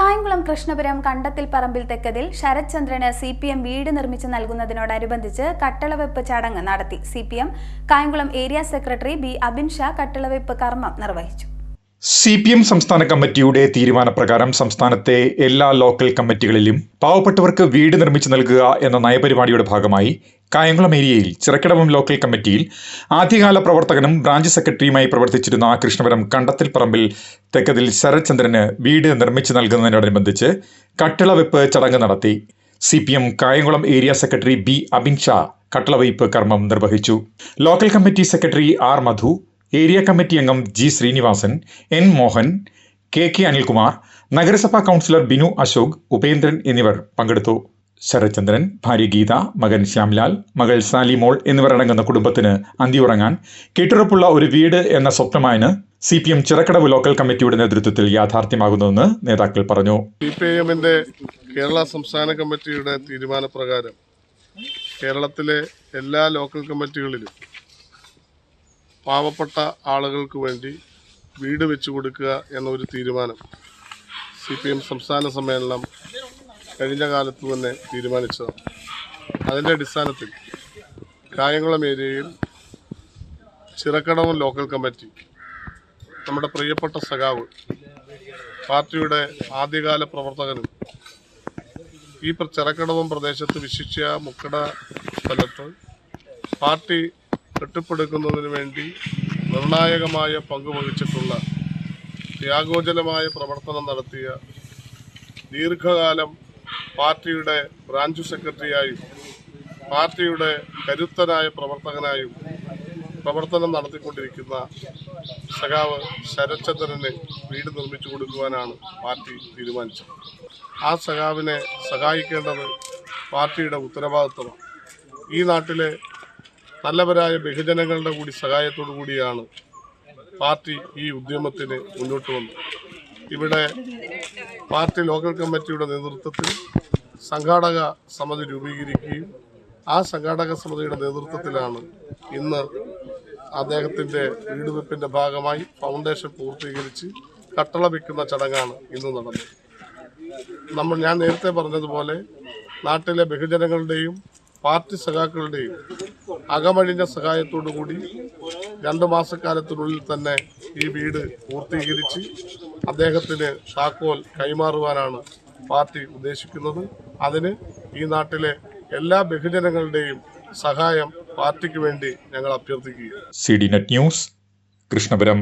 കായംകുളം കൃഷ്ണപുരം കണ്ടത്തിൽ പറമ്പിൽ തെക്കതിൽ ശരത്ചന്ദ്രന് സി പി എം വീട് നിർമ്മിച്ചു നൽകുന്നതിനോടനുബന്ധിച്ച് കട്ടളവെപ്പ് ചടങ്ങ് നടത്തി. C P M Kayamkulam area secretary B Abin Shah കട്ടളവെപ്പ് കർമ്മം നിർവഹിച്ചു. സി പി എം സംസ്ഥാന കമ്മിറ്റിയുടെ തീരുമാനപ്രകാരം സംസ്ഥാനത്തെ എല്ലാ ലോക്കൽ കമ്മിറ്റികളിലും പാവപ്പെട്ടവർക്ക് വീട് നിർമ്മിച്ചു നൽകുക എന്ന നയപരിപാടിയുടെ ഭാഗമായി കായംകുളം ഏരിയയിൽ ചിറക്കിടവം ലോക്കൽ കമ്മിറ്റിയിൽ ആദ്യകാല പ്രവർത്തകനും ബ്രാഞ്ച് സെക്രട്ടറിയുമായി പ്രവർത്തിച്ചിരുന്ന കൃഷ്ണപുരം കണ്ടത്തിൽ പറമ്പിൽ തെക്കതിൽ ശരത്ചന്ദ്രന് വീട് നിർമ്മിച്ചു നൽകുന്നതിനോടനുബന്ധിച്ച് കട്ടിളവെപ്പ് ചടങ്ങ് നടത്തി. C P M Kayamkulam area secretary B Abin Shah കട്ടിളവയ്പ് കർമ്മം നിർവഹിച്ചു. Local committee secretary R Madhu area committee അംഗം G Srinivasan N Mohan K K Anilkumar നഗരസഭാ കൗൺസിലർ ബിനു അശോക് ഉപേന്ദ്രൻ എന്നിവർ പങ്കെടുത്തു. ശരത്ചന്ദ്രൻ ഭാര്യ ഗീത മകൻ ശ്യാംലാൽ മകൾ സാലിമോൾ എന്നിവർ അടങ്ങുന്ന കുടുംബത്തിന് അന്തിയുറങ്ങാൻ കെട്ടുറപ്പുള്ള ഒരു വീട് എന്ന സ്വപ്നമായാണ് C P M Chirakkadavu local കമ്മിറ്റിയുടെ നേതൃത്വത്തിൽ യാഥാർത്ഥ്യമാകുന്നതെന്ന് നേതാക്കൾ പറഞ്ഞു. സി പി എമ്മിന്റെ കേരള സംസ്ഥാന കമ്മിറ്റിയുടെ തീരുമാനപ്രകാരം കേരളത്തിലെ എല്ലാ ലോക്കൽ കമ്മിറ്റികളിലും പാവപ്പെട്ട ആളുകൾക്ക് വേണ്ടി വീട് വെച്ചു കൊടുക്കുക എന്നൊരു തീരുമാനം സി പി എം സംസ്ഥാന സമ്മേളനം കഴിഞ്ഞ കാലത്ത് തന്നെ തീരുമാനിച്ചതാണ്. അതിന്റെ അടിസ്ഥാനത്തിൽ കായംകുളം ഏരിയയിൽ ചിറക്കടവും ലോക്കൽ കമ്മിറ്റി നമ്മുടെ പ്രിയപ്പെട്ട സഖാവ് പാർട്ടിയുടെ ആദ്യകാല പ്രവർത്തകനും ഈ ചിറക്കടവും പ്രദേശത്ത് വിശിഷ്യ മുക്കട സ്ഥലത്ത് പാർട്ടി കെട്ടിപ്പടുക്കുന്നതിന് വേണ്ടി നിർണായകമായ പങ്കുവഹിച്ചിട്ടുള്ള ത്യാഗോജലമായ പ്രവർത്തനം നടത്തിയ ദീർഘകാലം പാർട്ടിയുടെ ബ്രാഞ്ച് സെക്രട്ടറിയായും പാർട്ടിയുടെ കരുത്തനായ പ്രവർത്തകനായും പ്രവർത്തനം നടത്തിക്കൊണ്ടിരിക്കുന്ന സഖാവ് ശരത്ചന്ദ്രന് വീട് നിർമ്മിച്ചു കൊടുക്കുവാനാണ് പാർട്ടി തീരുമാനിച്ചത്. ആ സഖാവിനെ സഹായിക്കേണ്ടത് പാർട്ടിയുടെ ഉത്തരവാദിത്വമാണ് ഈ നാട്ടിലെ നല്ലവരായ ബഹുജനങ്ങളുടെ കൂടി സഹായത്തോടു കൂടിയാണ് പാർട്ടി ഈ ഉദ്യമത്തിന് മുന്നോട്ട് വന്നത്. ഇവിടെ പാർട്ടി ലോക്കൽ കമ്മിറ്റിയുടെ നേതൃത്വത്തിൽ സംഘാടക സമിതി രൂപീകരിക്കുകയും ആ സംഘാടക സമിതിയുടെ നേതൃത്വത്തിലാണ് ഇന്ന് അദ്ദേഹത്തിന്റെ വീട് വെപ്പിന്റെ ഭാഗമായി ഫൗണ്ടേഷൻ പൂർത്തീകരിച്ച് കട്ടള വയ്ക്കുന്ന ചടങ്ങാണ് ഇന്ന് നടന്നത്. നമ്മൾ ഞാൻ നേരത്തെ പറഞ്ഞതുപോലെ നാട്ടിലെ ബഹുജനങ്ങളുടെയും പാർട്ടി സഖാക്കളുടെയും അകമഴിഞ്ഞ കൂടി രണ്ട് മാസക്കാലത്തിനുള്ളിൽ തന്നെ ഈ വീട് പൂർത്തീകരിച്ച് അദ്ദേഹത്തിന് താക്കോൽ കൈമാറുവാനാണ് പാർട്ടി ഉദ്ദേശിക്കുന്നത് അതിന് ഈ നാട്ടിലെ എല്ലാ ബഹുജനങ്ങളുടെയും സഹായം പാർട്ടിക്ക് വേണ്ടി ഞങ്ങൾ അഭ്യർത്ഥിക്കുകയാണ്. C D net news Krishnapuram.